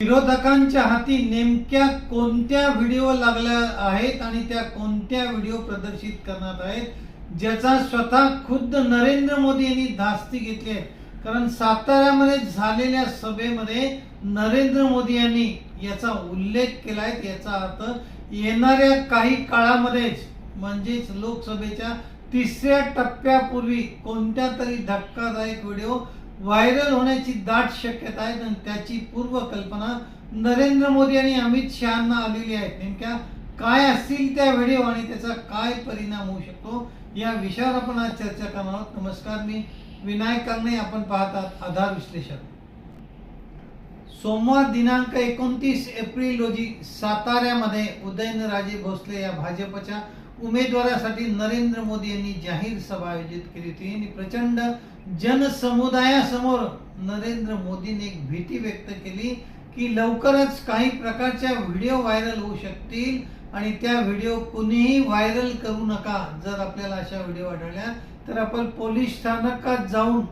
विरोधकांच्या हाती नेमक्या कोणत्या व्हिडिओ लागल्या आहेत आणि त्या कोणत्या व्हिडिओ प्रदर्शित करणार आहेत ज्याचा स्वतः खुद्द नरेंद्र मोदी यांनी धास्ती घेतली आहे. कारण साताऱ्यामध्ये झालेल्या सभेमध्ये नरेंद्र मोदी यांनी याचा उल्लेख केलाय याचा अर्थ येणाऱ्या काही काळामध्येच म्हणजेच लोकसभेच्या तिसऱ्या टप्प्यापूर्वी कोणत्या तरी धक्कादायक व्हिडिओ व्हायरल होण्याची दाट शक्यता आहे आणि त्याची पूर्वकल्पना नरेंद्र मोदी आणि अमित शहाना आलेली आहे नेमक्या काय असतील त्या व्हिडिओ आणि त्याचा काय परिणाम होऊ शकतो या विषयावर आपण आज चर्चा करणार आहोत. नमस्कार मी विनायक कर्णे. आपण पाहतात आधार विश्लेषण. सोमवार दिनांक एकोणतीस एप्रिल रोजी साताऱ्यामध्ये उदयनराजे भोसले या भाजपच्या उमेदवारासाठी नरेंद्र मोदी यांनी जाहीर सभा आयोजित केली होती. आणि प्रचंड जनसमुदायासमोर नरेंद्र मोदींनी एक भीती व्यक्त केली की लवकरच काही प्रकारच्या व्हिडिओ व्हायरल होऊ शकतील आणि त्या व्हिडिओ कुणीही व्हायरल करू नका जर आपल्याला अशा व्हिडिओ आढळल्या तर आपण पोलीस स्थानकात जाऊन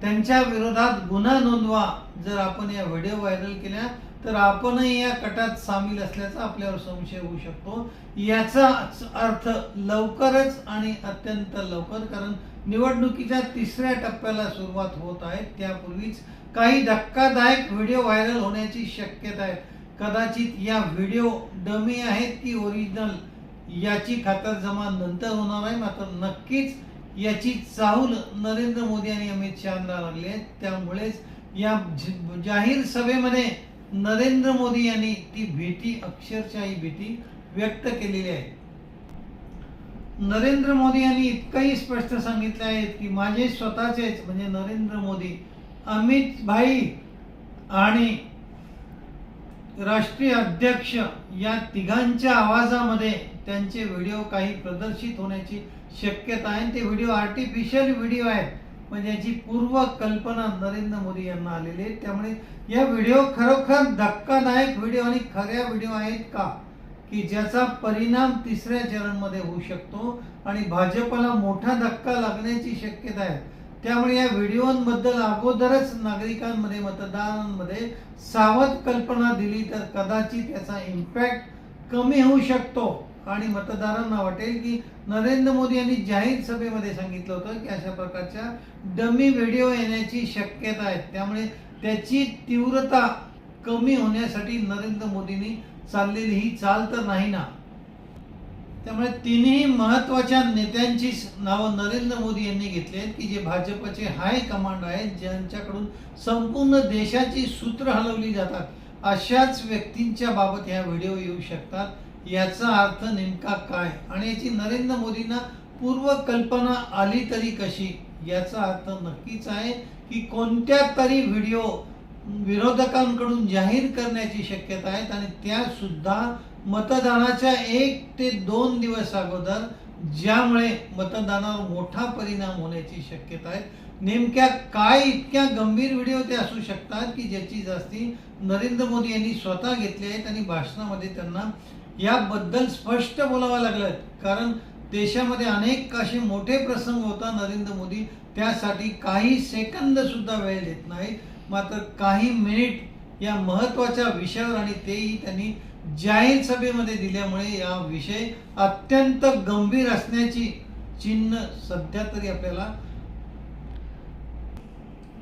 त्यांच्या विरोधात गुन्हा नोंदवा जर आपण या व्हिडिओ व्हायरल केल्या तर आपणही या कटात सामील असल्याचा आपल्यावर संशय होऊ शकतो. याचा अर्थ लवकरच आणि अत्यंत लवकर कारण निवडणुकीच्या तिसऱ्या टप्प्याला सुरुवात होत आहे. त्यापूर्वीच काही धक्कादायक व्हिडिओ व्हायरल होण्याची शक्यता आहे. कदाचित या व्हिडिओ डमी आहेत की ओरिजिनल याची खातरजमा नंतर होणार आहे. मात्र नक्कीच याची चाहूल नरेंद्र मोदी आणि अमित शहाना लागली आहे. त्यामुळेच या जाहीर सभेमध्ये नरेंद्र मोदी यांनी ती भीती अक्षरशः ही भीती व्यक्त केलेली आहे. नरेंद्र मोदी यांनी इतकंही स्पष्ट सांगितलं आहे की माझे स्वतःचेच म्हणजे नरेंद्र मोदी अमित भाई आणि राष्ट्रीय अध्यक्ष या तिघांच्या आवाजामध्ये त्यांचे व्हिडिओ काही प्रदर्शित होण्याची शक्यता आहे. आणि ते व्हिडिओ आर्टिफिशियल व्हिडिओ आहेत. म्हणजे याची पूर्व कल्पना नरेंद्र मोदी यांना आलेली आहे. त्यामुळे या व्हिडिओ खरोखर धक्कादायक व्हिडिओ आणि खऱ्या व्हिडिओ आहेत का? की ज्याचा परिणाम तिसऱ्या चरणमध्ये होऊ शकतो आणि भाजपला मोठा धक्का लागण्याची शक्यता आहे. त्यामुळे या व्हिडिओबद्दल अगोदरच नागरिकांमध्ये मतदारांमध्ये सावध कल्पना दिली तर कदाचित याचा इम्पॅक्ट कमी होऊ शकतो. आणि मतदारांना वाटेल की नरेंद्र मोदी यांनी जाहीर सभेमध्ये सांगितलं होतं की अशा प्रकारच्या डमी व्हिडिओ येण्याची शक्यता आहे. त्यामुळे त्याची तीव्रता कमी होण्यासाठी नरेंद्र मोदींनी चाललेली ही चाल तर नाही ना? त्यामुळे तिन्ही महत्त्वाच्या नेत्यांची नावं नरेंद्र मोदी यांनी घेतली आहेत की जे भाजपचे हाय कमांड आहेत ज्यांच्याकडून संपूर्ण देशाची सूत्र हलवली जातात अशाच व्यक्तींच्या बाबत ह्या व्हिडिओ येऊ शकतात. याचा अर्थ नेमका काय? आणि याची नरेंद्र मोदींना पूर्व कल्पना आली तरी कशी? याचा अर्थ नक्कीच आहे की कोणत्या तरी व्हिडिओ विरोधकांकडून जाहीर करण्याची शक्यता आहेत आणि त्या सुद्धा मतदानाच्या एक ते दोन दिवस अगोदर ज्यामुळे मतदानावर मोठा परिणाम होण्याची शक्यता आहे. नेमक्या काय इतक्या गंभीर व्हिडिओ ते असू शकतात की ज्याची जास्ती नरेंद्र मोदी यांनी स्वतः घेतली आहेत आणि भाषणामध्ये त्यांना याबद्दल स्पष्ट बोलावं लागलं कारण देशामध्ये अनेक असे मोठे प्रसंग होता नरेंद्र मोदी. त्यासाठी काही सेकंद सुद्धा वेळ देत नाहीत. मात्र काही मिनिट या महत्त्वाच्या विषयावर आणि तेही त्यांनी जाहीर सभेमध्ये दिल्यामुळे या विषय अत्यंत गंभीर असण्याची चिन्ह सध्या तरी आपल्याला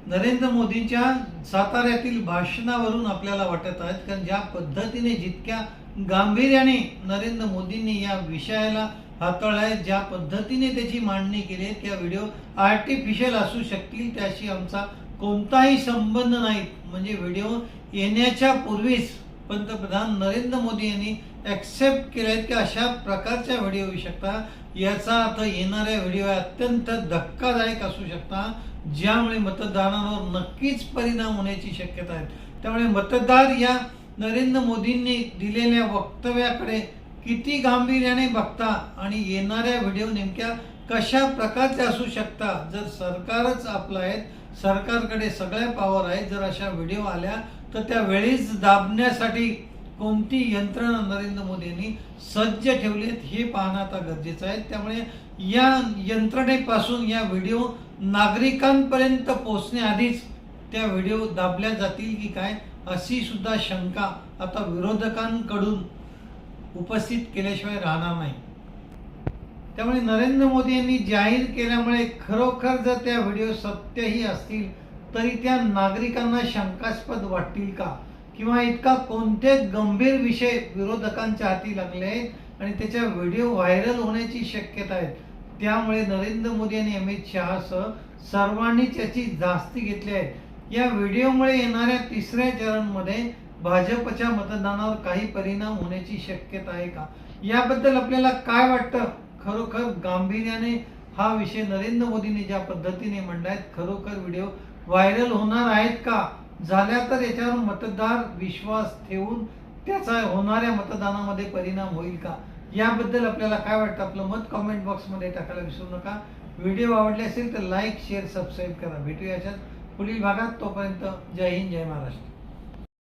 नरेंद्र मोदींच्या साताऱ्यातील भाषणावरून आपल्याला वाटत आहेत कारण ज्या पद्धतीने जितक्या गांभीर्याने नरेंद्र मोदींनी या विषयाला हाताळला ज्या पद्धतीने त्याची मांडणी केली आहे त्या व्हिडिओ आर्टिफिशियल असू शकतील त्याशी आमचा कोणताही संबंध नाही. म्हणजे व्हिडिओ येण्याच्या पूर्वीच पंतप्रधान नरेंद्र मोदी यांनी ॲक्सेप्ट केले आहेत की अशा प्रकारच्या व्हिडिओ येऊ शकतात याचा अर्थ येणाऱ्या व्हिडिओ अत्यंत धक्कादायक असू शकतात ज्यामुळे मतदारांवर नक्कीच परिणाम होण्याची शक्यता आहे. त्यामुळे मतदार या नरेंद्र मोदींनी दिलेल्या वक्तव्याकडे किती गांभीर्याने बघता आणि येणाऱ्या व्हिडिओ नेमक्या कशा प्रकारचे असू शकतात जर सरकारच आपलं आहे सरकारकडे सगळ्या पॉवर आहेत जर अशा व्हिडिओ आल्या तर त्या वेळीच दाबण्यासाठी कोणती यंत्रणा नरेंद्र मोदी यांनी सज्ज आहेत हे पाहणं आता गरजेचं आहे. त्यामुळे या यंत्रणेपासून या व्हिडिओ नागरिकांपर्यंत पोहोचण्याआधीच त्या व्हिडिओ दाबल्या जातील की काय अशी सुद्धा शंका आता विरोधकांकडून उपस्थित केल्याशिवाय राहणार नाही. त्यामुळे नरेंद्र मोदी यांनी जाहीर केल्यामुळे खरोखर जर त्या व्हिडिओ सत्यही असतील तरी त्या नागरिकांना शंकास्पद वाटतील का? किंवा इतका कोणते गंभीर विषय विरोधकांच्या हाती लागले आणि त्याच्या व्हिडिओ व्हायरल होण्याची शक्यता आहे? त्यामुळे नरेंद्र मोदी आणि अमित शहासह सर्वांनीच याची जास्ती घेतली आहे. या व्हिडिओमुळे येणाऱ्या तिसऱ्या चरणमध्ये भाजपच्या मतदानावर काही परिणाम होण्याची शक्यता आहे का? याबद्दल आपल्याला काय वाटतं? खरोखर गांभीर्याने हा विषय नरेंद्र मोदींनी ज्या पद्धतीने मांडलाय खरोखर व्हिडिओ व्हायरल होणार आहेत का? झाल्या तर याच्यावर मतदार विश्वास ठेवून त्याचा होणाऱ्या मतदानामध्ये परिणाम होईल का? याबद्दल आपल्याला काय वाटतं? आपलं मत कमेंट बॉक्समध्ये टाकायला विसरू नका. व्हिडिओ आवडले असेल तर लाईक शेअर सबस्क्राईब करा. भेटूया पुढील भागात. तोपर्यंत जय हिंद जय महाराष्ट्र.